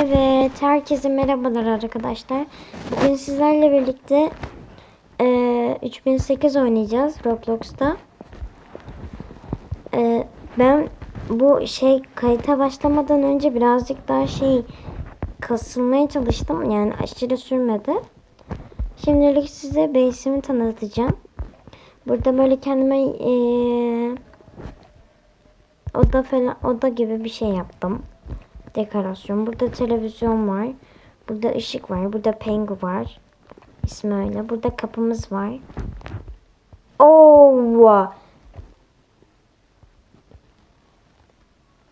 Evet, herkese merhabalar arkadaşlar. Bugün sizlerle birlikte e, 3008 oynayacağız Roblox'ta. E, ben bu şey kayıta başlamadan önce birazcık daha şey kasılmaya çalıştım. Yani aşırı sürmedi. Şimdilik size base'imi tanıtacağım. Burada böyle kendime e, oda falan oda gibi bir şey yaptım dekorasyon. Burada televizyon var. Burada ışık var. Burada pengu var. İsmi öyle. Burada kapımız var. Oo!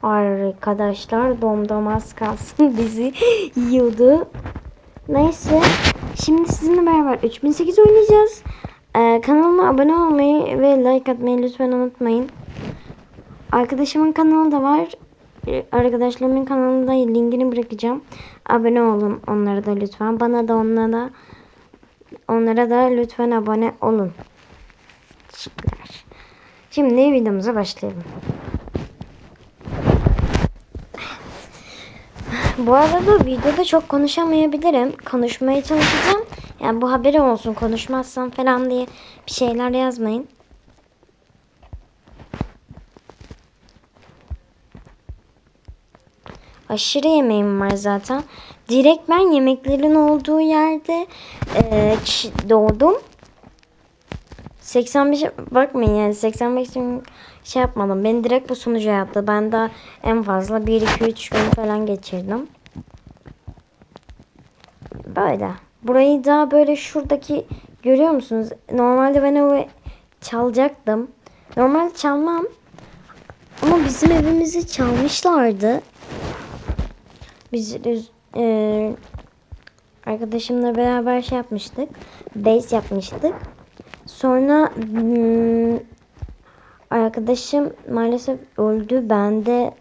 Arkadaşlar domdom az kalsın bizi yiyordu. Neyse. Şimdi sizinle beraber 3008 oynayacağız. Ee, kanalıma abone olmayı ve like atmayı lütfen unutmayın. Arkadaşımın kanalı da var. Ee, Arkadaşlarımın kanalında linkini bırakacağım. Abone olun onlara da lütfen. Bana da onlara onlara da lütfen abone olun. Teşekkürler. Şimdi videomuza başlayalım. Bu arada videoda çok konuşamayabilirim. Konuşmaya çalışacağım. Yani bu haberi olsun konuşmazsam falan diye bir şeyler yazmayın. Aşırı yemeğim var zaten. Direkt ben yemeklerin olduğu yerde e, doğdum. 85 bakmayın yani 85 gün şey yapmadım. Beni direkt bu sunucuya attı. Ben daha en fazla 1 2 3 gün falan geçirdim. Böyle. Burayı daha böyle şuradaki görüyor musunuz? Normalde ben o çalacaktım. Normalde çalmam. Ama bizim evimizi çalmışlardı. Biz e, arkadaşımla beraber şey yapmıştık. Base yapmıştık. Sonra hmm, arkadaşım maalesef öldü. Ben de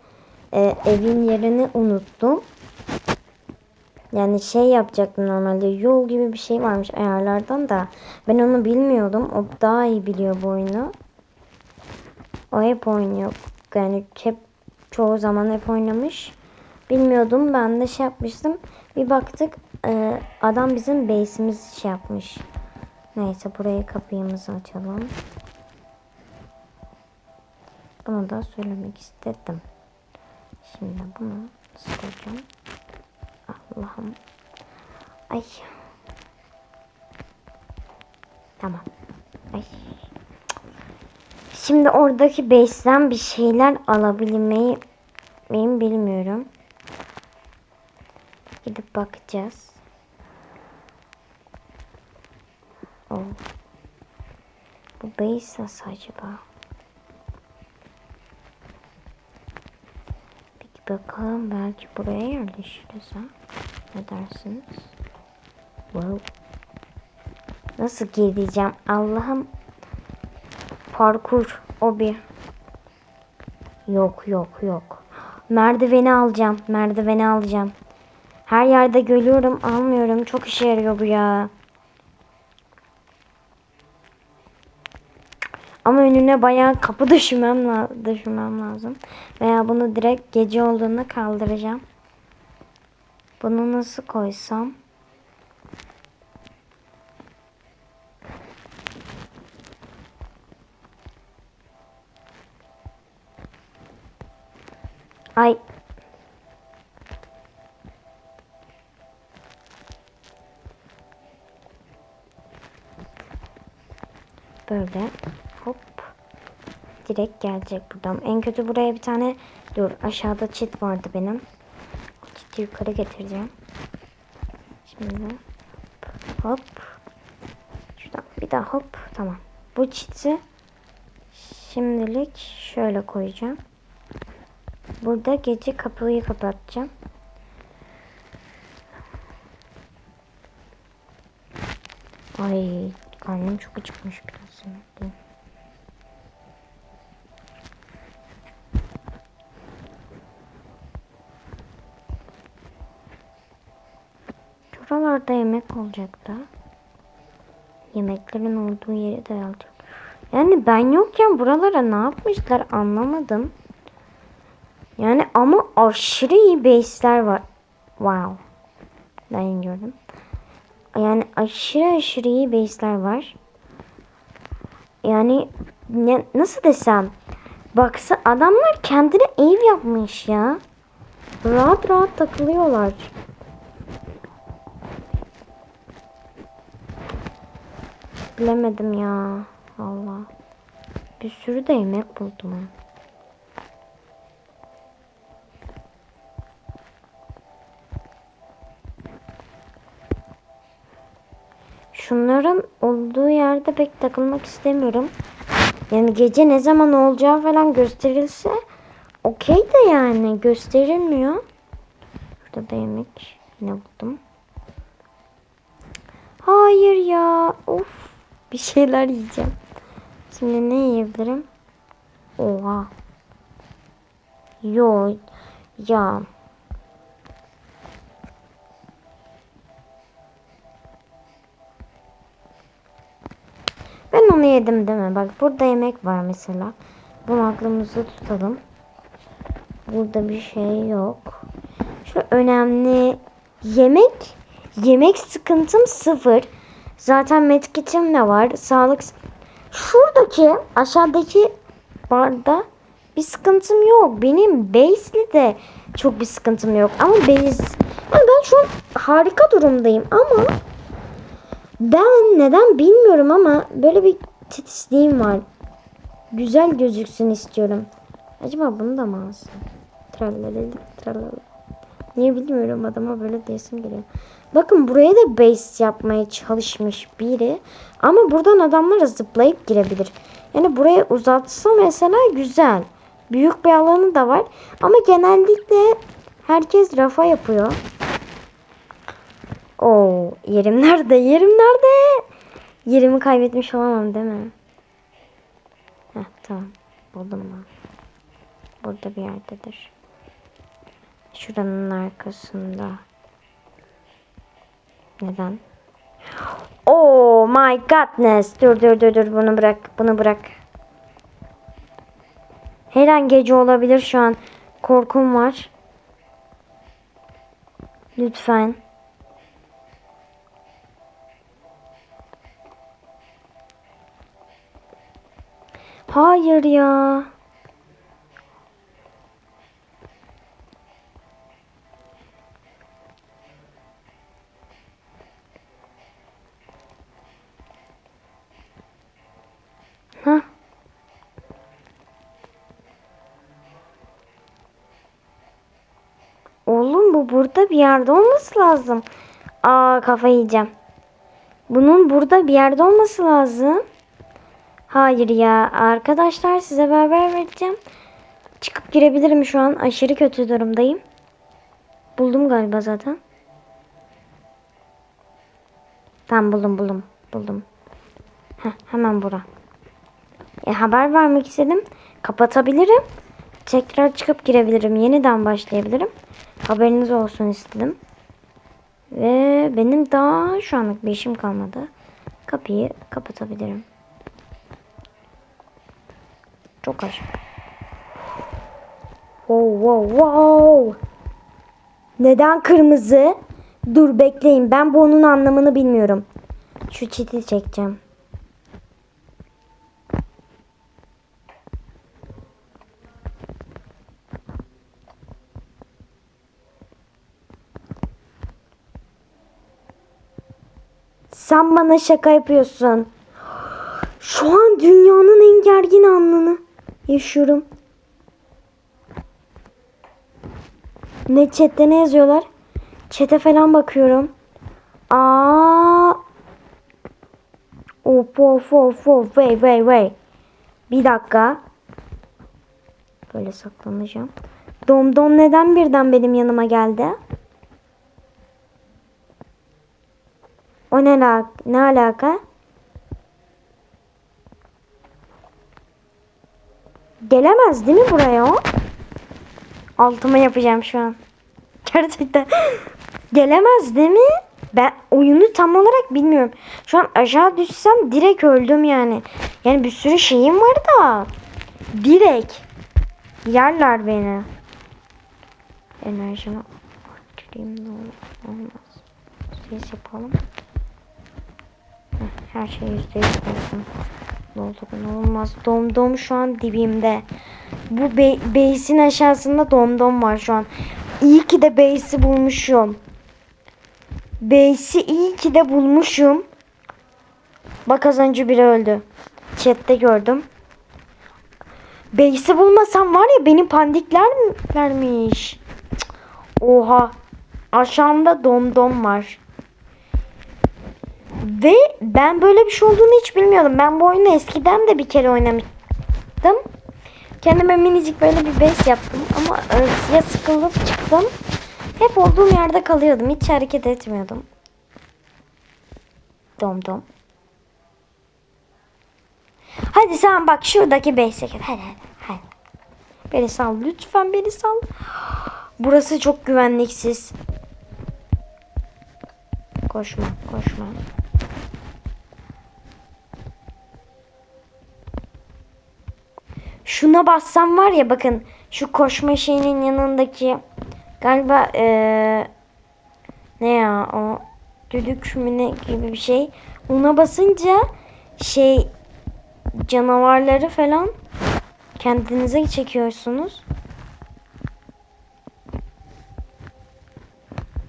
e, evin yerini unuttum. Yani şey yapacaktım normalde yol gibi bir şey varmış ayarlardan da ben onu bilmiyordum. O daha iyi biliyor bu oyunu. O hep oynuyor. Yani hep çoğu zaman hep oynamış. Bilmiyordum. Ben de şey yapmıştım. Bir baktık e, adam bizim base'imiz şey yapmış. Neyse buraya kapıyımızı açalım. Bunu da söylemek istedim. Şimdi bunu sileceğim. Allah'ım. Ay. Tamam. Ay. Şimdi oradaki base'den bir şeyler alabilmeyi miyim bilmiyorum. Bakacağız. Oh. Bu base nasıl acaba? Peki bakalım belki buraya yerleşiriz ha? Ne dersiniz? Wow. Nasıl gideceğim? Allah'ım. Parkur. O bir. Yok yok yok. Merdiveni alacağım. Merdiveni alacağım. Her yerde görüyorum almıyorum. Çok işe yarıyor bu ya. Ama önüne bayağı kapı düşünmem, la düşünmem lazım. Veya bunu direkt gece olduğunda kaldıracağım. Bunu nasıl koysam? Ay Böyle hop direkt gelecek buradan. En kötü buraya bir tane dur aşağıda çit vardı benim. Çiti yukarı getireceğim. Şimdi hop şuradan bir daha hop tamam. Bu çiti şimdilik şöyle koyacağım. Burada gece kapıyı kapatacağım. Ay karnım çok acıkmış biraz yemek Şuralarda yemek olacak da. Yemeklerin olduğu yeri de alacak. Yani ben yokken buralara ne yapmışlar anlamadım. Yani ama aşırı iyi base'ler var. Wow. Ben gördüm. Yani aşırı aşırı iyi base'ler var. Yani ne, nasıl desem. Baksa adamlar kendine ev yapmış ya. Rahat rahat takılıyorlar. Bilemedim ya. Allah. Bir sürü de yemek buldum. Şunların olduğu yerde pek takılmak istemiyorum. Yani gece ne zaman olacağı falan gösterilse okey de yani gösterilmiyor. Burada da yemek ne buldum. Hayır ya. Of. Bir şeyler yiyeceğim. Şimdi ne yiyebilirim? Oha. Yo. Ya. Yedim değil mi? Bak burada yemek var mesela. Bunu aklımızda tutalım. Burada bir şey yok. Şu önemli yemek. Yemek sıkıntım sıfır. Zaten medkitim de var. Sağlık. Şuradaki aşağıdaki barda bir sıkıntım yok. Benim base'li de çok bir sıkıntım yok. Ama base... Yani ben şu an harika durumdayım ama ben neden bilmiyorum ama böyle bir titizliğim var. Güzel gözüksün istiyorum. Acaba bunu da mı alsam? Tralalali, tralala. Niye bilmiyorum adama böyle diyesim geliyor. Bakın buraya da base yapmaya çalışmış biri. Ama buradan adamlar zıplayıp girebilir. Yani buraya uzatsa mesela güzel. Büyük bir alanı da var. Ama genellikle herkes rafa yapıyor. Oo, yerim nerede? Yerim nerede? Yerimi kaybetmiş olamam değil mi? Heh, tamam. Buldum ben. Burada bir yerdedir. Şuranın arkasında. Neden? Oh my godness. Dur dur dur dur bunu bırak. Bunu bırak. Her an gece olabilir şu an. Korkum var. Lütfen. Hayır ya. Hah. Oğlum bu burada bir yerde olması lazım. Aa kafayı yiyeceğim. Bunun burada bir yerde olması lazım. Hayır ya arkadaşlar size haber vereceğim. Çıkıp girebilirim şu an. Aşırı kötü durumdayım. Buldum galiba zaten. Tamam buldum buldum. Buldum. Heh, hemen bura. E, haber vermek istedim. Kapatabilirim. Tekrar çıkıp girebilirim. Yeniden başlayabilirim. Haberiniz olsun istedim. Ve benim daha şu anlık bir işim kalmadı. Kapıyı kapatabilirim. Çok açık. Wow wow wow. Neden kırmızı? Dur bekleyin. Ben bu onun anlamını bilmiyorum. Şu çiti çekeceğim. Sen bana şaka yapıyorsun. Şu an dünyanın en gergin anını yaşıyorum. Ne chatte ne yazıyorlar? Çete falan bakıyorum. Aa. Of of of of wait wait wait. Bir dakika. Böyle saklanacağım. Dom dom neden birden benim yanıma geldi? O ne, ne alaka? Gelemez değil mi buraya o? Altıma yapacağım şu an. Gerçekten. Gelemez değil mi? Ben oyunu tam olarak bilmiyorum. Şu an aşağı düşsem direkt öldüm yani. Yani bir sürü şeyim var da. Direkt. Yerler beni. Enerjimi. Bakayım ne olur. Olmaz. Ses yapalım. Her şey yüzde yüz olsun. Doldurun olmaz. Dom dom şu an dibimde. Bu be base'in aşağısında dom dom var şu an. İyi ki de base'i bulmuşum. Base'i iyi ki de bulmuşum. Bak az önce biri öldü. Chat'te gördüm. Base'i bulmasam var ya beni pandiklermiş. Cık, Oha. Aşağımda dom dom var. Ve ben böyle bir şey olduğunu hiç bilmiyordum. Ben bu oyunu eskiden de bir kere oynamıştım. Kendime minicik böyle bir base yaptım. Ama e, ya sıkılıp çıktım. Hep olduğum yerde kalıyordum. Hiç hareket etmiyordum. Dom dom. Hadi sen bak şuradaki base'e gel. Hadi hadi. hadi. Beni sal. Lütfen beni sal. Burası çok güvenliksiz. Koşma koşma. Şuna bassam var ya bakın şu koşma şeyinin yanındaki galiba eee, ne ya o düdük mü gibi bir şey. Ona basınca şey canavarları falan kendinize çekiyorsunuz.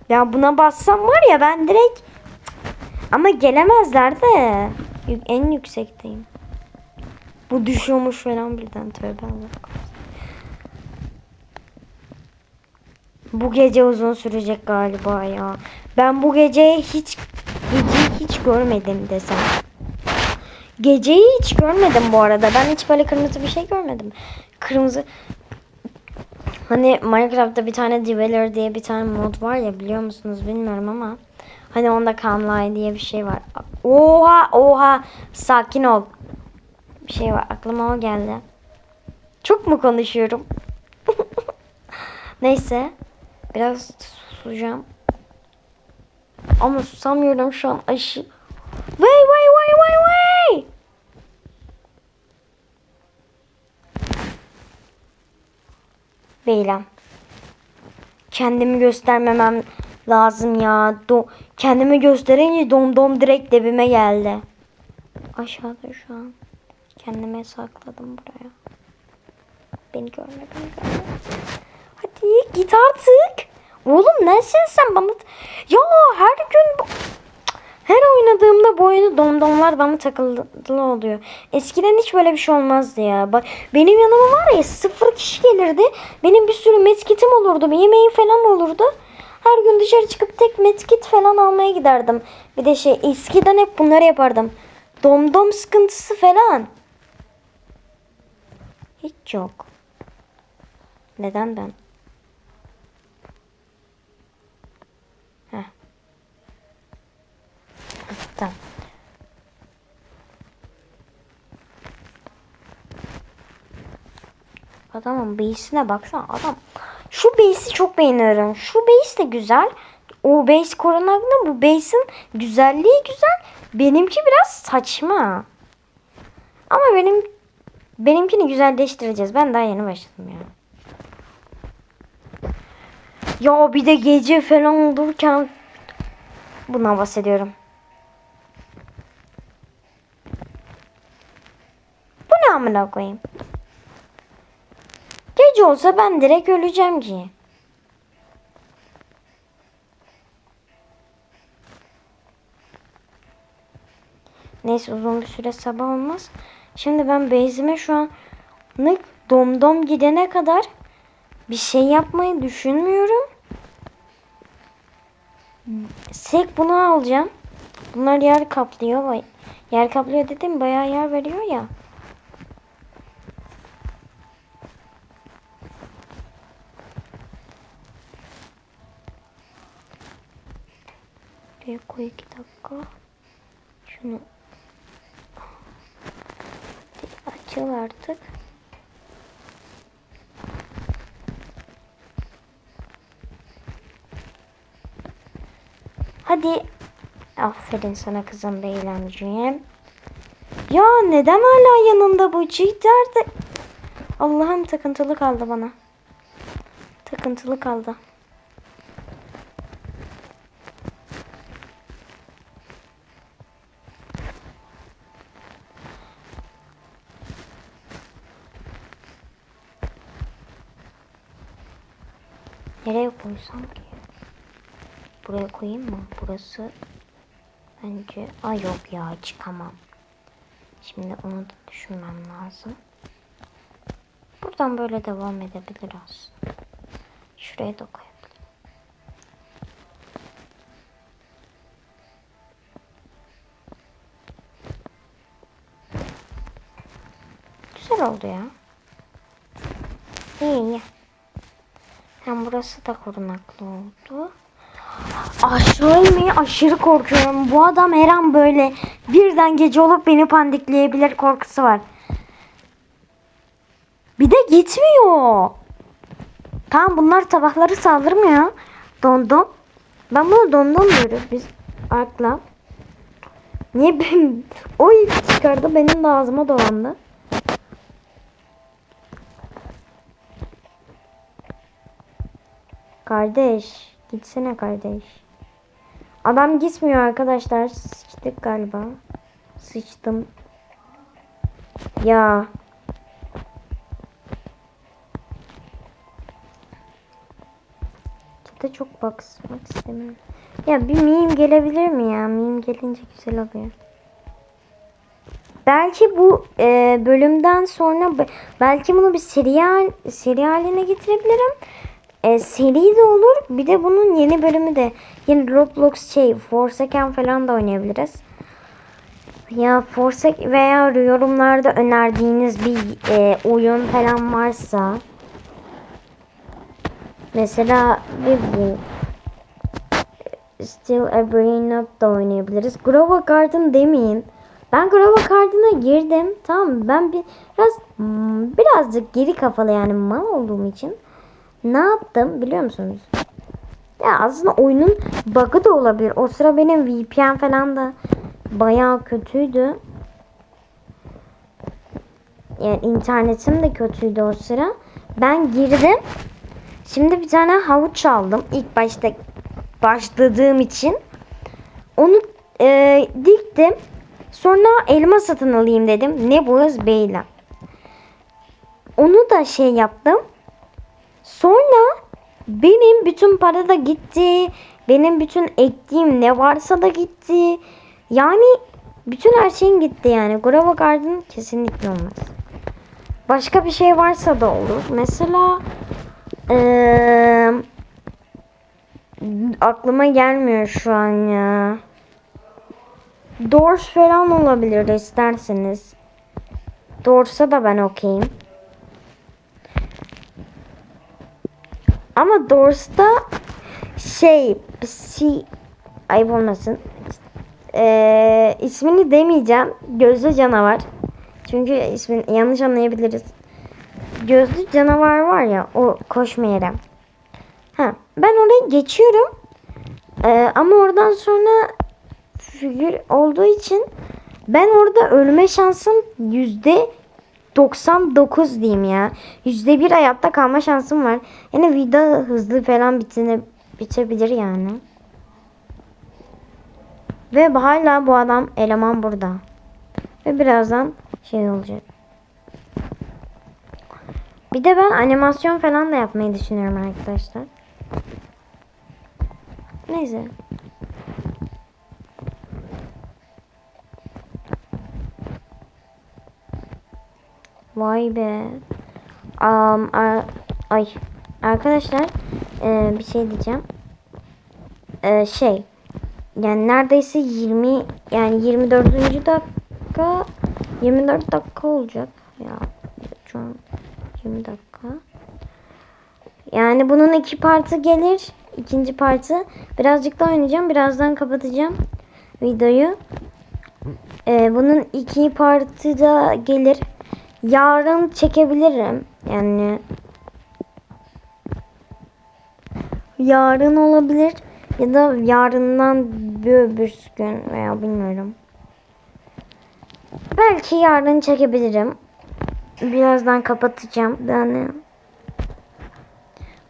Ya buna bassam var ya ben direkt ama gelemezler de en yüksekteyim. Bu düşüyormuş falan birden tövbe Allah. Bu gece uzun sürecek galiba ya. Ben bu gece hiç geceyi hiç görmedim desem. Geceyi hiç görmedim bu arada. Ben hiç böyle kırmızı bir şey görmedim. Kırmızı Hani Minecraft'ta bir tane Dweller diye bir tane mod var ya biliyor musunuz bilmiyorum ama hani onda Camline diye bir şey var. Oha oha sakin ol. Bir şey var aklıma o geldi. Çok mu konuşuyorum? Neyse biraz susacağım. Ama susamıyorum şu an aşı. Vay vay vay vay vay. Beylem. Kendimi göstermemem lazım ya. Do kendimi gösterince dom dom direkt dibime geldi. Aşağıda şu an. Kendime sakladım buraya. Beni görme, beni görme. Hadi git artık. Oğlum nesin sen bana? Ya her gün. Her oynadığımda bu oyunu domdomlar bana takıldı oluyor. Eskiden hiç böyle bir şey olmazdı ya. Bak benim yanıma var ya sıfır kişi gelirdi. Benim bir sürü medkitim olurdu. Bir yemeğim falan olurdu. Her gün dışarı çıkıp tek medkit falan almaya giderdim. Bir de şey eskiden hep bunları yapardım. Domdom sıkıntısı falan. Hiç yok. Neden ben? Heh. Tamam. Adamın base'ine baksana adam. Şu base'i çok beğeniyorum. Şu base de güzel. O base korunaklı bu base'in güzelliği güzel. Benimki biraz saçma. Ama benim benimkini güzelleştireceğiz. Ben daha yeni başladım ya. Ya bir de gece falan olurken bundan bahsediyorum. Bu ne amına koyayım? Gece olsa ben direkt öleceğim ki. Neyse uzun bir süre sabah olmaz. Şimdi ben base'ime şu an domdom gidene kadar bir şey yapmayı düşünmüyorum. Sek bunu alacağım. Bunlar yer kaplıyor. Yer kaplıyor dedim bayağı yer veriyor ya. Bir koy iki dakika. Şunu açıl artık. Hadi. Aferin sana kızım Beylemciğim. Ya neden hala yanımda bu cidder de... Allah'ım takıntılı kaldı bana. Takıntılı kaldı. Nereye koysam ki? Buraya koyayım mı? Burası bence... Ay yok ya çıkamam. Şimdi onu da düşünmem lazım. Buradan böyle devam edebilir aslında. Şuraya da koyabilirim. Güzel oldu ya. İyi iyi. Hem burası da korunaklı oldu. Aşağı inmeye aşırı korkuyorum. Bu adam her an böyle birden gece olup beni panikleyebilir korkusu var. Bir de gitmiyor. Tamam bunlar tabakları saldırmıyor. Dondon. Ben bunu dondon diyoruz biz Arkla. Niye ben o ilk çıkardı benim de ağzıma dolandı. Kardeş. Gitsene kardeş. Adam gitmiyor arkadaşlar. Sıçtık galiba. Sıçtım. Ya. Çete çok bakmak istemiyorum. Ya bir meme gelebilir mi ya? Meme gelince güzel oluyor. Belki bu e, bölümden sonra be- belki bunu bir serial seri haline getirebilirim. E, seri de olur. Bir de bunun yeni bölümü de yeni Roblox şey Forsaken falan da oynayabiliriz. Ya Forsaken veya yorumlarda önerdiğiniz bir e, oyun falan varsa mesela bir bu Still a Brain Up da oynayabiliriz. Grova Garden demeyin. Ben Grova Garden'a girdim. Tamam? Ben bir, biraz hmm, birazcık geri kafalı yani mal olduğum için ne yaptım biliyor musunuz? Ya aslında oyunun bug'ı da olabilir. O sıra benim VPN falan da bayağı kötüydü. Yani internetim de kötüydü o sıra. Ben girdim. Şimdi bir tane havuç aldım. İlk başta başladığım için. Onu e, diktim. Sonra elma satın alayım dedim. Ne bu Beyla. Onu da şey yaptım. Sonra benim bütün para da gitti. Benim bütün ektiğim ne varsa da gitti. Yani bütün her şeyin gitti yani. Grova Garden kesinlikle olmaz. Başka bir şey varsa da olur. Mesela eee aklıma gelmiyor şu an ya. Doors falan olabilir isterseniz. Doors'a da ben okeyim. Ama Doors'ta şey si ayıp olmasın. Ee, ismini demeyeceğim. Gözlü canavar. Çünkü ismini yanlış anlayabiliriz. Gözlü canavar var ya o koşma. Ha, ben oraya geçiyorum. Ee, ama oradan sonra figür olduğu için ben orada ölme şansım yüzde 99 diyeyim ya. Yüzde bir hayatta kalma şansım var. Yani video hızlı falan bitine, bitebilir yani. Ve hala bu adam eleman burada. Ve birazdan şey olacak. Bir de ben animasyon falan da yapmayı düşünüyorum arkadaşlar. Neyse. Vay be. Um, ar- ay arkadaşlar e, bir şey diyeceğim. E, şey yani neredeyse 20 yani 24. dakika 24 dakika olacak ya şu an 20 dakika. Yani bunun iki partı gelir. ikinci partı. Birazcık daha oynayacağım. Birazdan kapatacağım videoyu. Ee, bunun iki partı da gelir. Yarın çekebilirim. Yani yarın olabilir ya da yarından bir öbür gün veya bilmiyorum. Belki yarın çekebilirim. Birazdan kapatacağım. Yani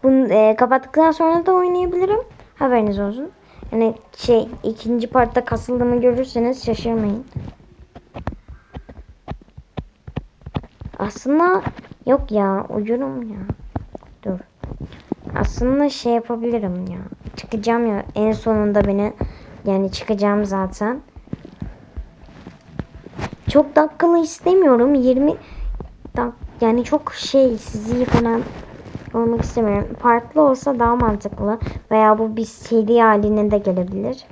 bunu e, kapattıktan sonra da oynayabilirim. Haberiniz olsun. Yani şey ikinci partta kasıldığımı görürseniz şaşırmayın. Aslında yok ya uyurum ya. Dur. Aslında şey yapabilirim ya. Çıkacağım ya en sonunda beni. Yani çıkacağım zaten. Çok dakikalı istemiyorum. 20 dak yani çok şey sizi falan olmak istemiyorum. Farklı olsa daha mantıklı. Veya bu bir seri haline de gelebilir.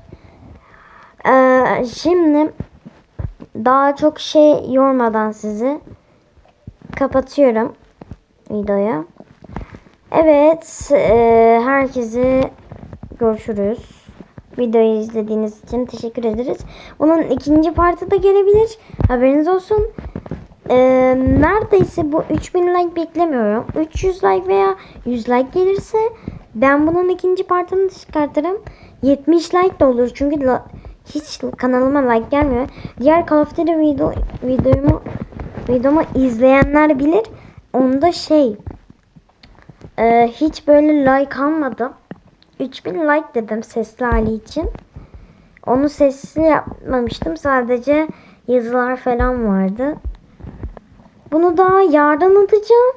Ee, şimdi daha çok şey yormadan sizi kapatıyorum videoyu. Evet, e, herkese görüşürüz. Videoyu izlediğiniz için teşekkür ederiz. Bunun ikinci partı da gelebilir. Haberiniz olsun. E, neredeyse bu 3000 like beklemiyorum. 300 like veya 100 like gelirse ben bunun ikinci partını çıkartırım. 70 like de olur çünkü hiç kanalıma like gelmiyor. Diğer Call of Duty video, videomu videomu izleyenler bilir. Onda şey ee, hiç böyle like almadım. 3000 like dedim sesli hali için. Onu sesli yapmamıştım. Sadece yazılar falan vardı. Bunu daha yarın atacağım.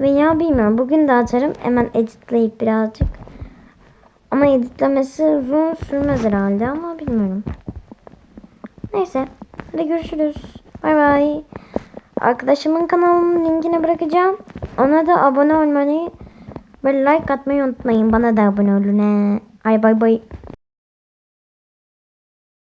Veya bilmiyorum. Bugün de atarım. Hemen editleyip birazcık. Ama editlemesi uzun sürmez herhalde ama bilmiyorum. Neyse. Hadi görüşürüz. Bay bay. Arkadaşımın kanalının linkini bırakacağım. Ona da abone olmayı ve like atmayı unutmayın. Bana da abone olun. he. Ay bay bay.